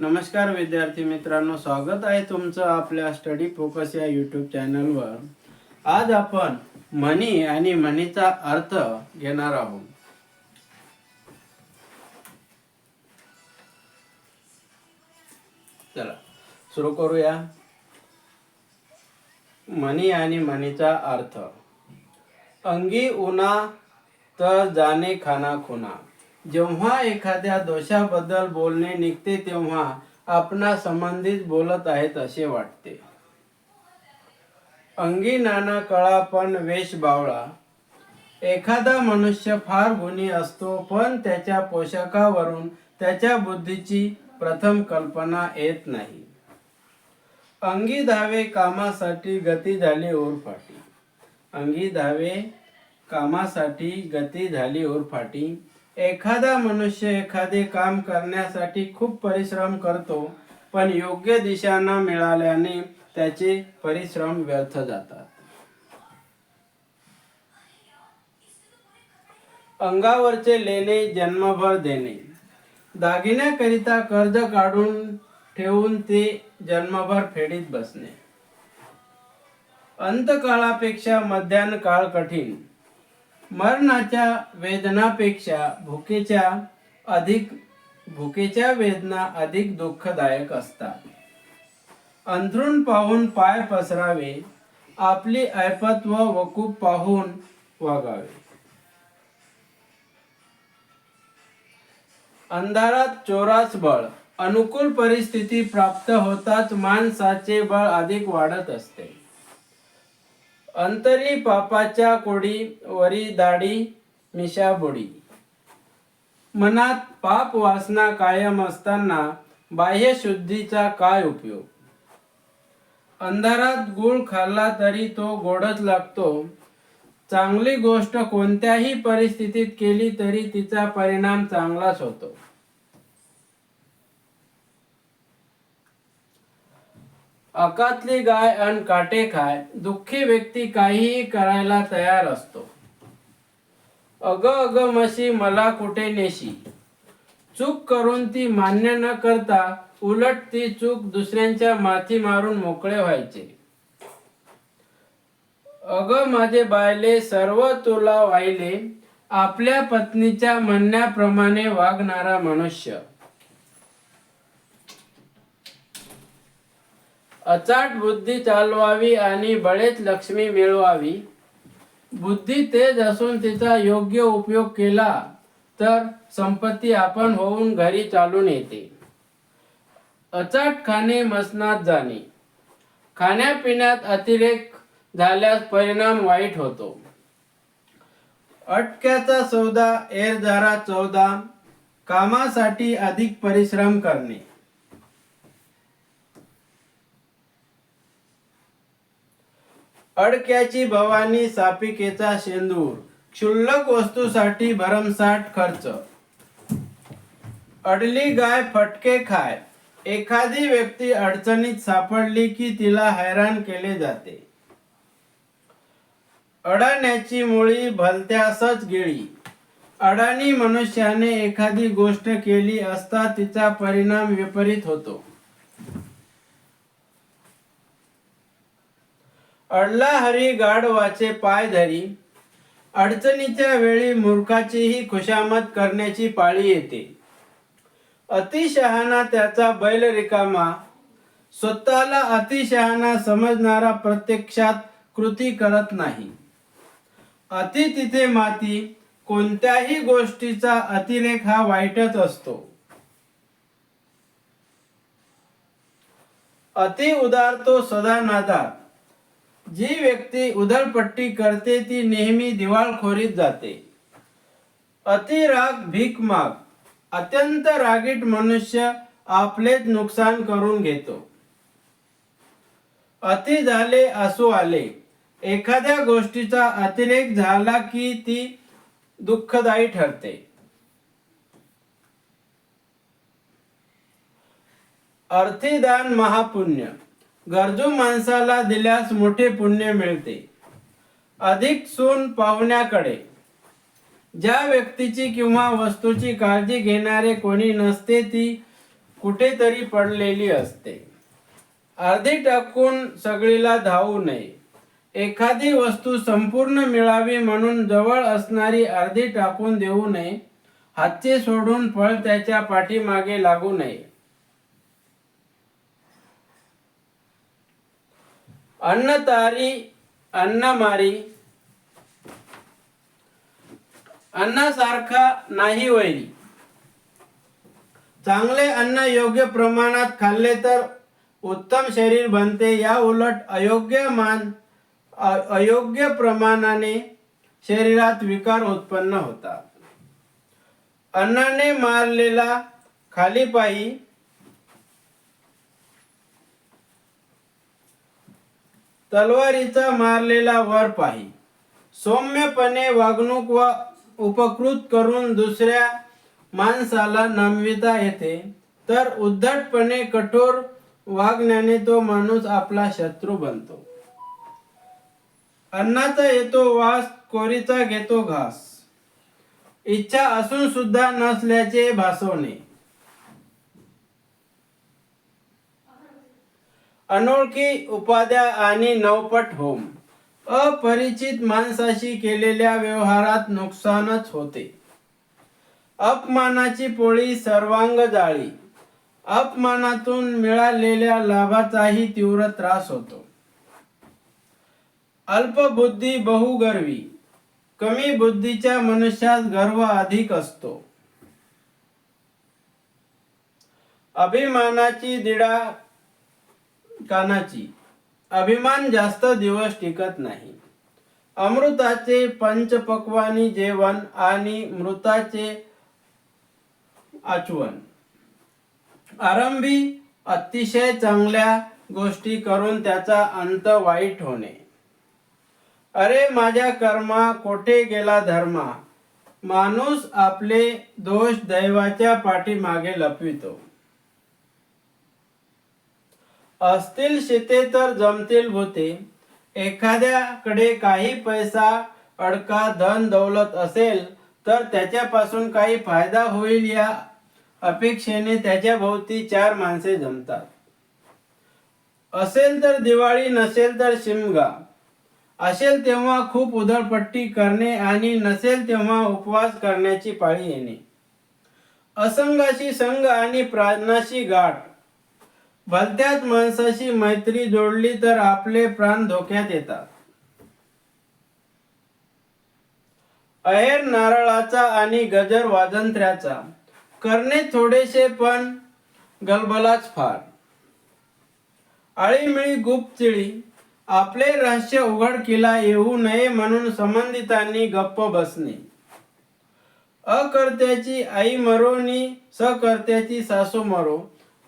नमस्कार विद्यार्थी मित्रांनो स्वागत आहे तुमचं आपल्या स्टडी फोकस या यूट्यूब चॅनलवर आज आपण मनी आणि मनीचा अर्थ घेणार आहोत. चला सुरू करूया. मनी आणि मनीचा अर्थ. अंगी उन्हा तर जाणे खाना खुना. जेव्हा एखाद्या दोषाबद्दल बोलणे निघते तेव्हा आपणा संबंधित बोलत आहेत असे वाटते. अंगी नाना कळा पण वेश बावळा. एखादा मनुष्य फार गुणी असतो पण त्याच्या पोषाखावरून त्याच्या बुद्धीची प्रथम कल्पना येत नाही. अंगी धावे कामासाठी गती झाली ओरफाटी. अंगी धावे कामासाठी गती झाली ओरफाटी. एखादा मनुष्य एखादे काम करण्यासाठी खूप परिश्रम करतो पण योग्य दिशा न मिळाल्याने त्याचे परिश्रम व्यर्थ जातात. अंगावरचे लेणे जन्मभर देणे. दागिन्याकरिता कर्ज काढून ठेवून ते जन्मभर फेडीत बसणे. अंतकाळापेक्षा मध्यान काळ कठीण. मरणाच्या वेदनापेक्षा भुकेच्या अधिक भुकेच्या वेदना अधिक दुःखदायक असतात. अंथरूण पाहून पाय पसरावे आपली ऐपत व पाहून वागावे. अंधारात चोरास बळ अनुकूल परिस्थिती प्राप्त होताच माणसाचे बळ अधिक वाढत असते. अंतरी पापाच्या कोडी वरी दाढी मिशाबुडी मनात पाप वासना कायम असताना बाह्य शुद्धीचा काय उपयोग? अंधारात गुळ खाल्ला तरी तो गोडच लागतो. चांगली गोष्ट कोणत्याही परिस्थितीत केली तरी तिचा परिणाम चांगलाच होतो. अकातली गाय अन काटे खाय दुःखी व्यक्ती काहीही करायला तयार असतो. अग अग मशी मला कुठे नेशी? चूक करून ती मान्य न करता उलट ती चूक दुसऱ्यांच्या माथी मारून मोकळे व्हायचे. अग माझे बायले सर्व तुला वाहिले आपल्या पत्नीच्या म्हणण्याप्रमाणे वागणारा मनुष्य. अचाट बुद्धी चालवावी आणि बळेच लक्ष्मी मिळवावी. बुद्धी तेज असून तिचा योग्य उपयोग केला तर संपत्ती आपण होऊन घरी चालून येते. अचाट खाणे मसनात जाणे. खाण्यापिण्यात अतिरेक झाल्यास परिणाम वाईट होतो. अटक्याचा सौदा एरझारा चौदा कामासाठी अधिक परिश्रम करणे. अडक्याची भवानी सापिकेचा शेंदूर. क्षुल्लक वस्तूसाठी भरमसाठ खर्च. अडली गाय फटके खाय. एखादी व्यक्ती अडचणीत सापडली की तिला हैराण केले जाते. अडाण्याची मुळी भलत्यासच गिळी. अडाणी मनुष्याने एखादी गोष्ट केली असता तिचा परिणाम विपरीत होतो. अडला हरी गाढवाचे पाय धरी. अडचणीच्या वेळी मूर्खाचीही खुशामत करण्याची पाळी येते. अतिशहाणा त्याचा बैल रिकामा. स्वतःला अतिशहाणा समजणारा प्रत्यक्षात कृती करत नाही. अति तिथे माती कोणत्याही गोष्टीचा अतिरेक हा वाईटच असतो. अति उदार तो सदा नादार जी व्यक्ती उधळपट्टी करते ती नेहमी दिवाळखोरीत जाते. अतिराग भीक माग. अत्यंत रागीट मनुष्य आपलेच नुकसान करून घेतो. अति झाले असू आले. एखाद्या गोष्टीचा अतिरेक झाला की ती दुःखदायी ठरते. अर्थीदान महापुण्य. गरजू माणसाला दिल्यास मोठे पुण्य मिळते. अधिक सून पाहुण्याकडे. ज्या व्यक्तीची किंवा वस्तूची काळजी घेणारे कोणी नसते ती कुठेतरी पडलेली असते. अर्धी टाकून सगळीला धावू नये. एखादी वस्तू संपूर्ण मिळावी म्हणून जवळ असणारी अर्धी टाकून देऊ नये. हातचे सोडून फळ त्याच्या पाठीमागे लागू नये. अन्न तारी अन्न मारी अन्नासारखा नाही वैरी चांगले अन्न योग्य प्रमाणात खाल्ले तर उत्तम शरीर बनते या उलट अयोग्य मान अयोग्य प्रमाणाने शरीरात विकार उत्पन्न होतात अन्नाने मारलेला खाली तलवारीचा मारलेला वर पाही सौम्यपणे वागणूक व उपकृत करून दुसऱ्या माणसाला नमविता येते. तर उद्धटपणे कठोर वागण्याने तो माणूस आपला शत्रू बनतो. अन्नाचा येतो वास कोरीचा घेतो घास. इच्छा असून सुद्धा नसल्याचे भासवणे. अनोळखी उपाध्या आणि नवपट होम. अपरिचित माणसाशी केलेल्या व्यवहारात नुकसानच होते. अपमानाची पोळी सर्वांग जाळी. अपमानातून मिळालेल्या लाभाचाही तीव्र त्रास होतो. अल्पबुद्धी बहुगर्वी. कमी बुद्धीच्या मनुष्यात गर्व अधिक असतो. अभिमानाची दिडा कानाची. अभिमान जास्त दिवस टिकत नाही. अमृताचे पंचपक्वानी जेवण आणि मृताचे आचवण आरंभी अतिशय चांगल्या गोष्टी करून त्याचा अंत वाईट होणे. अरे माझ्या कर्मा कोठे गेला धर्मा. माणूस आपले दोष दैवाच्या पाठीमागे लपवितो. असतील शेते तर जमतील भूते. एखाद्याकडे काही पैसा अडका धन दौलत असेल तर त्याच्यापासून काही फायदा होईल या अपेक्षेने त्याच्या भोवती चार माणसे जमतात. असेल तर दिवाळी नसेल तर शिमगा. असेल तेव्हा खूप उधळपट्टी करणे आणि नसेल तेव्हा उपवास करण्याची पाळी येणे. असंगाशी संघ आणि प्राणाशी गाठ भलत्याच माणसाशी मैत्री जोडली तर आपले प्राण धोक्यात येतात. अहेर नारळाचा आणि गजर वाजंत्र्याचा करणे थोडेसे पण गलबलाच फार. आळीमिळी गुप्तचिळी आपले रहस्य उघडकीला येऊ नये म्हणून संबंधितांनी गप्प बसणे. अकर्त्याची आई मरो नि सकर्त्याची सासू मरो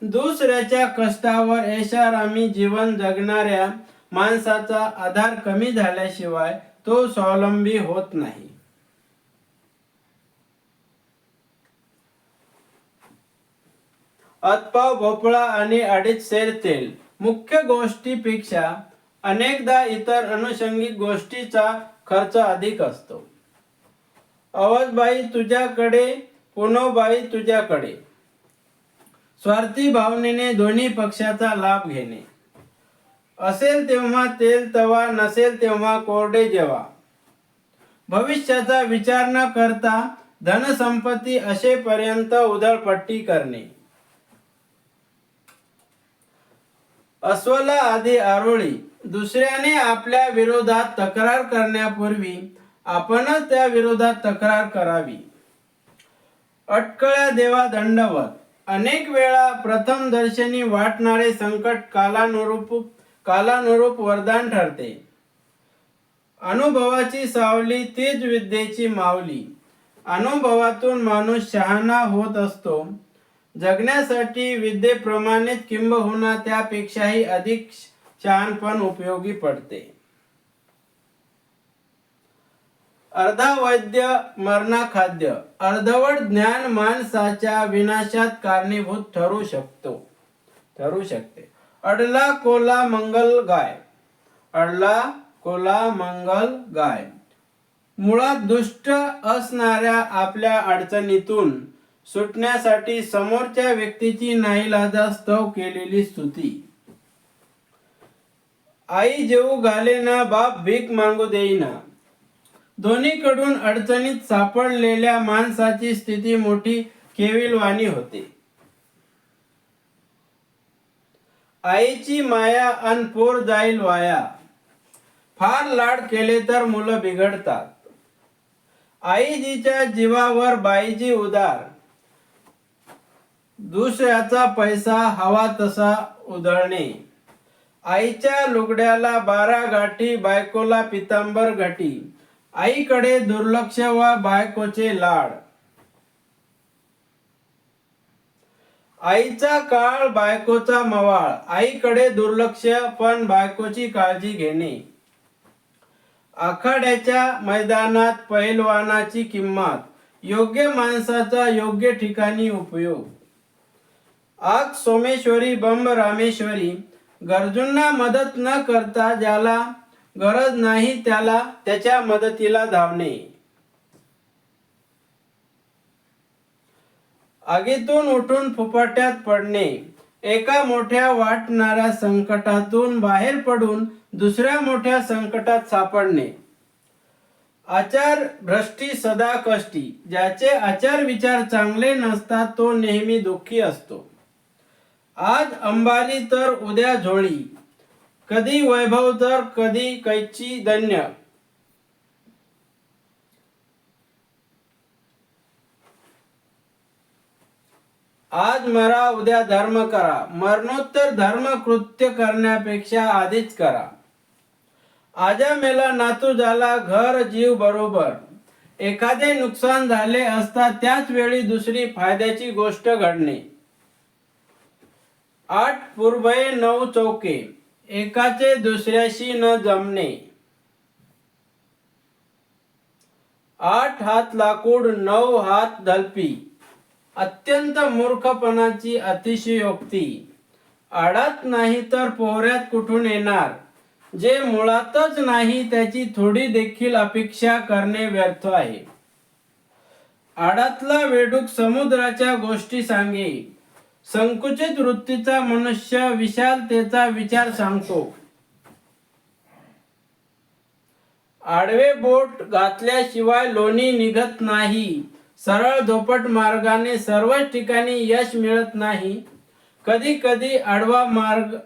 दुसऱ्याच्या कष्टावर ऐशारामी जीवन जगणाऱ्या माणसाचा आधार कमी झाल्याशिवाय तो स्वावलंबी होत नाही. अतपाव भोपळा आणि अडीच सेर तेल. मुख्य गोष्टीपेक्षा अनेकदा इतर अनुषंगिक गोष्टीचा खर्च अधिक असतो. अवधबाई तुझ्याकडे पुनोबाई तुझ्याकडे. स्वार्थी भावनेने दोन्ही पक्षाचा लाभ घेणे. असेल तेव्हा तेल तवा नसेल तेव्हा कोरडे जेवा. भविष्याचा विचार न करता धनसंपत्ती असेपर्यंत उधळपट्टी करणे. अस्वला आधी आरोळी दुसऱ्याने आपल्या विरोधात तक्रार करण्यापूर्वी आपणच त्या विरोधात तक्रार करावी. अटकळ्या देवा दंडवत अनेक वेळा प्रथम दर्शनी वाटणारे संकट कालानुरूप कालानुरूप वरदान ठरते. अनुभवाची सावली तीच विद्येची मावली. अनुभवातून माणूस शहाणा होत असतो. जगण्यासाठी विद्येप्रमाणेच किंबहुना त्यापेक्षाही अधिक शहाणपण उपयोगी पडते. अर्धा वैद्य मरणा खाद्य अर्धवट ज्ञान माणसाच्या विनाशात कारणीभूत ठरू शकतो. ठरू शकते. अडला कोला मंगल गाय. अडला कोला मंगल गाय. मुळात दुष्ट असणाऱ्या आपल्या अडचणीतून सुटण्यासाठी समोरच्या व्यक्तीची नाईलाजास्तव केलेली स्तुती. आई जेऊ घालेना बाप भीक मागू देईना. दोन्हीकडून अडचणीत सापडलेल्या माणसाची स्थिती मोठी केविलवाणी होते. आईची माया अन पोर जाईल वाया. फार लाड केले तर मुलं बिघडतात. आईजीच्या जीवावर बाईजी उदार. दुसऱ्याचा पैसा हवा तसा उधळणे. आईच्या लुगड्याला बारा गाठी बायकोला पितांबर घाटी. आईकडे दुर्लक्ष व बायकोचे लाड. आईचा काळ बायकोचा मवाळ. आईकडे दुर्लक्ष पण बायकोची काळजी घेणे. आखाड्याच्या मैदानात पैलवानाची किंमत. योग्य माणसाचा योग्य ठिकाणी उपयोग. आग सोमेश्वरी बंब रामेश्वरी. गरजूंना मदत न करता ज्याला गरज नाही त्याला त्याच्या मदतीला धावणे. आगीतून उठून फुफाट्यात पडणे. एका मोठ्या वाटणाऱ्या संकटातून बाहेर पडून दुसऱ्या मोठ्या संकटात सापडणे. आचार भ्रष्टी सदा कष्टी ज्याचे आचार विचार चांगले नसतात तो नेहमी दुःखी असतो. आज अंबाली तर उद्या झोळी कधी वैभव तर कधी कैची धन्य. आज मरा उद्या धर्म करा. मरणोत्तर धर्म कृत्य करण्यापेक्षा आधीच करा. आजा मेला नातू झाला घर जीव बरोबर. एखादे नुकसान झाले असता त्याच वेळी दुसरी फायद्याची गोष्ट घडणे. आठ पूर्वये नऊ चौके. एकाचे दुसऱ्याशी न जमणे. आठ हात लाकूड नऊ हात दलपी. अत्यंत मूर्खपणाची अतिशयोक्ती. आडात नाही तर पोहऱ्यात कुठून येणार? जे मुळातच नाही त्याची थोडी देखील अपेक्षा करणे व्यर्थ आहे. आडातला वेडूक समुद्राच्या गोष्टी सांगे. संकुचित वृत्तीचा मनुष्य विशालतेचा विचार सांगतो. आडवे बोट घातल्याशिवाय लोणी निघत नाही. सरळ झोपट मार्गाने सर्वच ठिकाणी यश मिळत नाही. कधी कधी आडवा मार्ग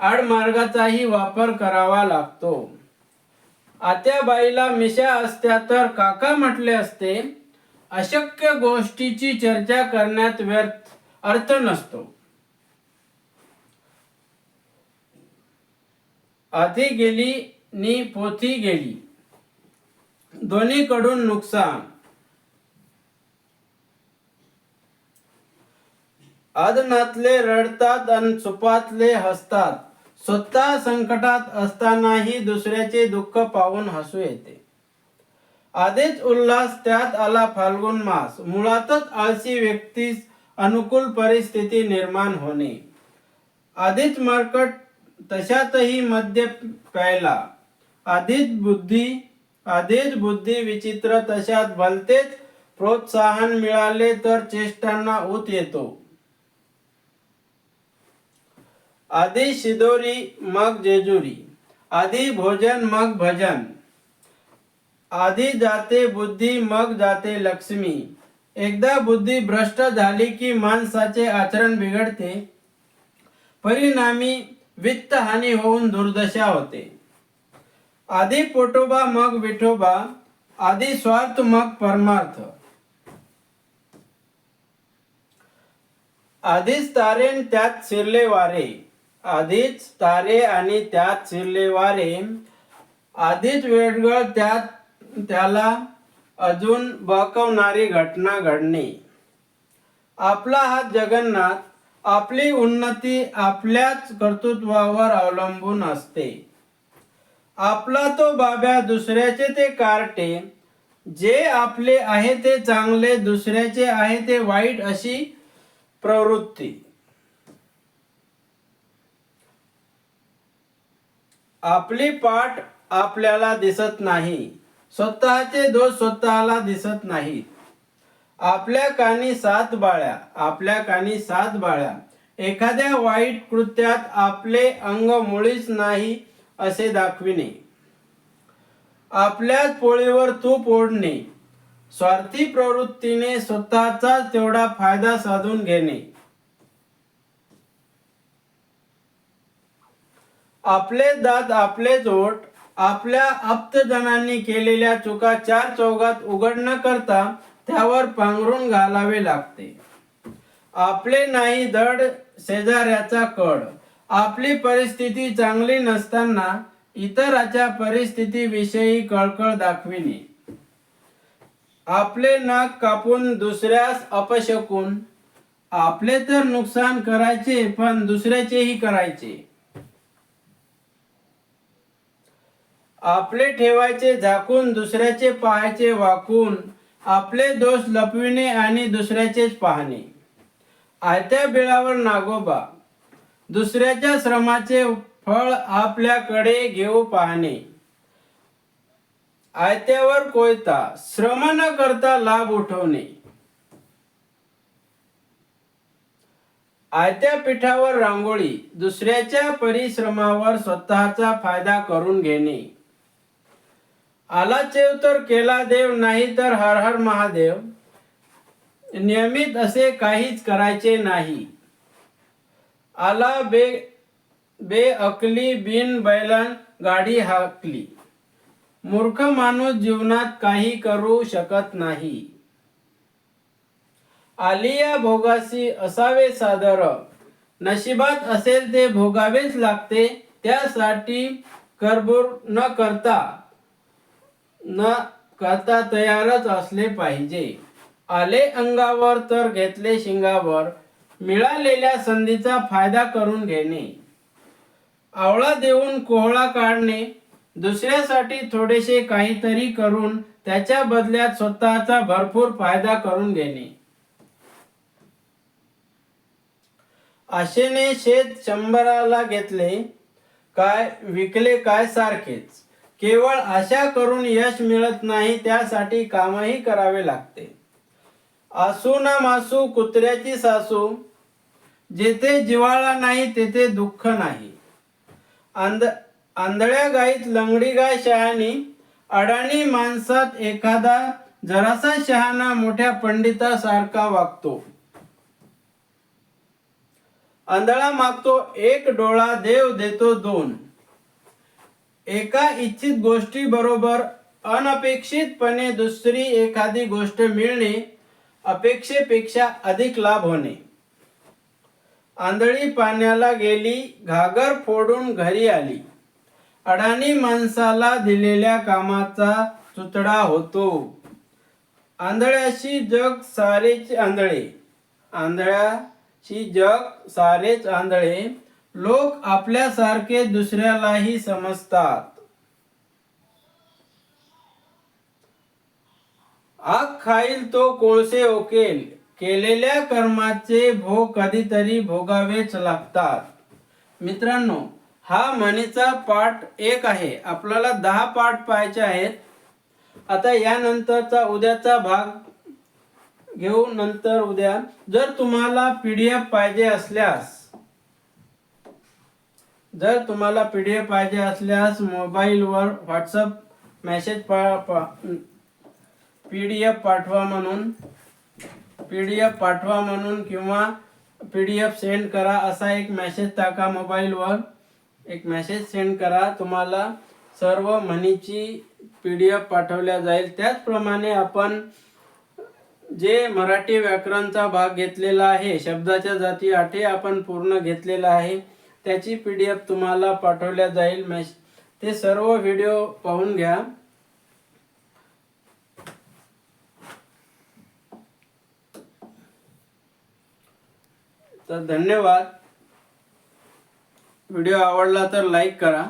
आडमार्गाचाही वापर करावा लागतो. आत्याबाईला मिशा असत्या तर काका म्हटले असते अशक्य गोष्टीची चर्चा करण्यात व्यर्थ अर्थ नसतो. आधी गेली नि पोथी गेली. दोन्हीकडून नुकसान. अदनातले रडतात आणि सुपातले हसतात. स्वतः संकटात असतानाही दुसऱ्याचे दुःख पाहून हसू येते. आधीच उल्हास त्यात आला फाल्गुन मास. मुळातच आळशी व्यक्तीस अनुकूल परिस्थिती निर्माण होणे. आधीच मरकट तशातही मद्य प्यायला. आधीच बुद्धी आधीच बुद्धी विचित्र तशात भलतेच प्रोत्साहन मिळाले तर चेष्टांना ऊत येतो. आधी शिदोरी मग जेजुरी. आधी भोजन मग भजन. आधी जाते बुद्धी मग जाते लक्ष्मी. एकदा बुद्धी भ्रष्ट झाली की माणसाचे आचरण बिघडते. परिणामी वित्त हानी होऊन दुर्दशा होते. आधी पोटोबा मग विठोबा आधी स्वार्थ मग परमार्थ. आधीच तारेन त्यात शिरले वारे. आधीच तारे आणि त्यात शिरले वारे. आधीच वेडगळ त्यात त्याला अजून बकवणारी घटना घडणे आपला हात जगन्नाथ आपली उन्नती आपल्याच कर्तृत्वावर अवलंबून असते. आपला तो बाब्या दुसऱ्याचे ते कार्टे जे आपले आहे ते चांगले दुसऱ्याचे आहे ते वाईट अशी प्रवृत्ती. आपली पाठ आपल्याला दिसत नाही. स्वतःचे दोष स्वतःला दिसत नाहीत आपल्या कानी सात बाळ्या आपल्या कानी सात बाळ्या. एखाद्या वाईट कृत्यात आपले अंग मुळीच नाही असे दाखविणे. आपल्याच पोळीवर तूप ओढणे. स्वार्थी प्रवृत्तीने स्वतःचा तेवढा फायदा साधून घेणे. आपले दात आपले जोड आपल्या आप्तजनांनी केलेल्या चुका चार चौघात उघड न करता त्यावर पांघरून घालावे लागते. आपले नाही धड शेजाऱ्याचा कड. आपली परिस्थिती चांगली नसताना इतराच्या परिस्थितीविषयी कळकळ दाखविणे. आपले नाक कापून दुसऱ्यास अपशकून. आपले तर नुकसान करायचे पण दुसऱ्याचेही करायचे. आपले ठेवायचे झाकून दुसऱ्याचे पाहायचे वाकून आपले दोष लपविणे आणि दुसऱ्याचेच पाहणे. आयत्या बिळावर नागोबा दुसऱ्याच्या श्रमाचे फळ आपल्याकडे घेऊ पाहणे. आयत्यावर कोयता श्रम न करता लाभ उठवणे. आयत्या पिठावर रांगोळी दुसऱ्याच्या परिश्रमावर स्वतःचा फायदा करून घेणे. आलाचेव तर केला देव नाही तर हर हर महादेव. नियमित असे काहीच करायचे नाही. आला बे बेअकली बिन बैलन गाडी हाकली. मूर्ख माणूस जीवनात काही करू शकत नाही. आलिया भोगासी असावे सादर. नशिबात असेल ते भोगावेच लागते त्यासाठी करबूर न करता. न करता तयारच असले पाहिजे. आले अंगावर तर घेतले शिंगावर मिळालेल्या संधीचा फायदा करून घेणे. आवळा देऊन कोहळा काढणे दुसऱ्यासाठी थोडेसे काहीतरी करून त्याच्या बदल्यात स्वतःचा भरपूर फायदा करून घेणे. आशेने शेत शंभराला घेतले काय विकले काय सारखेच. केवळ आशा करून यश मिळत नाही त्यासाठी कामही करावे लागते. आसू ना मासू कुत्र्याची सासू जेथे जिवाळा नाही तेथे दुःख नाही. आंध आंधळ्या गाईत लंगडी गाय शहाणी अडाणी माणसात एखादा जरासा शहाणा मोठ्या पंडितासारखा वागतो. आंधळा मागतो एक डोळा देव देतो दोन. एका इच्छित गोष्टी बरोबर अनपेक्षितपणे दुसरी एखादी गोष्ट मिळणे अपेक्षेपेक्षा अधिक लाभ होणे. आंधळी पाण्याला गेली घागर फोडून घरी आली. अडाणी माणसाला दिलेल्या कामाचा चुतडा होतो. आंधळ्याशी जग सारेच आंधळे. आंधळ्याशी जग सारेच आंधळे. लोक आपल्यासारखे दुसऱ्यालाही समजतात. आग खाईल तो कोळसे ओकेल. केलेल्या कर्माचे भोग कधीतरी भोगावेच लागतात. मित्रांनो हा म्हणीचा पाठ एक आहे. आपल्याला दहा पाठ पाहायचे आहेत. आता यानंतरचा उद्याचा भाग घेऊ नंतर उद्या. जर तुम्हाला पी डी एफ पाहिजे असल्यास जर तुम्हाला पी डी एफ पाहिजे असल्यास मोबाईलवर व्हॉट्सअप मेसेज पा पी डी एफ पाठवा म्हणून पी डी एफ पाठवा म्हणून किंवा पी डी एफ सेंड करा असा एक मेसेज टाका मोबाईलवर. एक मेसेज सेंड करा. तुम्हाला सर्व म्हणीची पी डी एफ पाठवल्या जाईल. त्याचप्रमाणे आपण जे मराठी व्याकरणचा भाग घेतलेला आहे शब्दाच्या जाती आठे आपण पूर्ण घेतलेला आहे. त्याची पी डी एफ तुम्हाला पाठवल्या जाईल. मेस ते सर्व व्हिडिओ पाहून घ्या. तर धन्यवाद. व्हिडिओ आवडला तर लाईक करा.